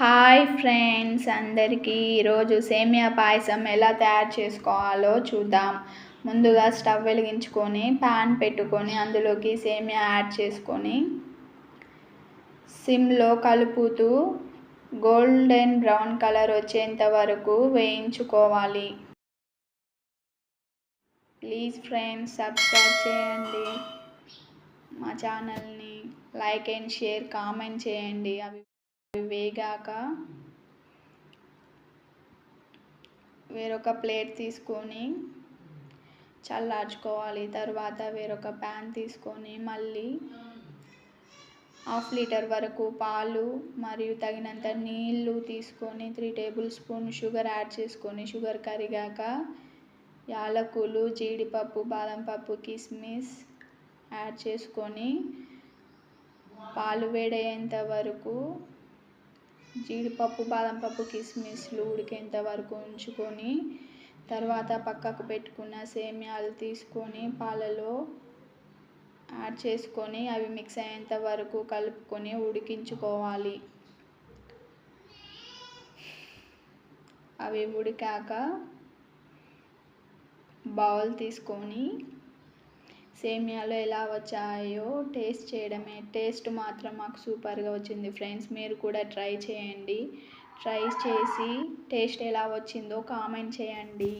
Hi friends అందరికీ. ఈరోజు సేమియా పాయసం ఎలా తయారు చేసుకోవాలో చూద్దాం. ముందుగా స్టవ్ వెలిగించుకొని ప్యాన్ పెట్టుకొని అందులోకి సేమియా యాడ్ చేసుకొని సిమ్లో కలుపుతూ గోల్డెన్ బ్రౌన్ కలర్ వచ్చేంత వరకు వేయించుకోవాలి. ప్లీజ్ ఫ్రెండ్స్ సబ్స్క్రైబ్ చేయండి మా ఛానల్ని. లైక్ అండ్ షేర్ కామెంట్ చేయండి. అవి వేగాక వేరొక ప్లేట్ తీసుకొని చల్లార్చుకోవాలి. తర్వాత వేరొక ప్యాన్ తీసుకొని మళ్ళీ హాఫ్ లీటర్ వరకు పాలు మరియు తగినంత నీళ్ళు తీసుకొని three tablespoon sugar add చేసుకొని షుగర్ కరిగాక యాలకులు జీడిపప్పు బాదం పప్పు కిస్మిస్ యాడ్ చేసుకొని పాలు వేడయ్యేంత వరకు జీడిపప్పు బాదం పప్పు కిస్మిస్లు ఉడికేంత వరకు ఉంచుకొని తర్వాత పక్కకు పెట్టుకున్న సేమ్యాలు తీసుకొని పాలలో యాడ్ చేసుకొని అవి మిక్స్ అయ్యేంత వరకు కలుపుకొని ఉడికించుకోవాలి. అవి ఉడికాక బౌల్ తీసుకొని సేమియాలు ఎలా వచ్చాయో టేస్ట్ చేయడమే. టేస్ట్ మాత్రం మాకు సూపర్గా వచ్చింది ఫ్రెండ్స్. మీరు కూడా ట్రై చేయండి. ట్రై చేసి టేస్ట్ ఎలా వచ్చిందో కామెంట్ చేయండి.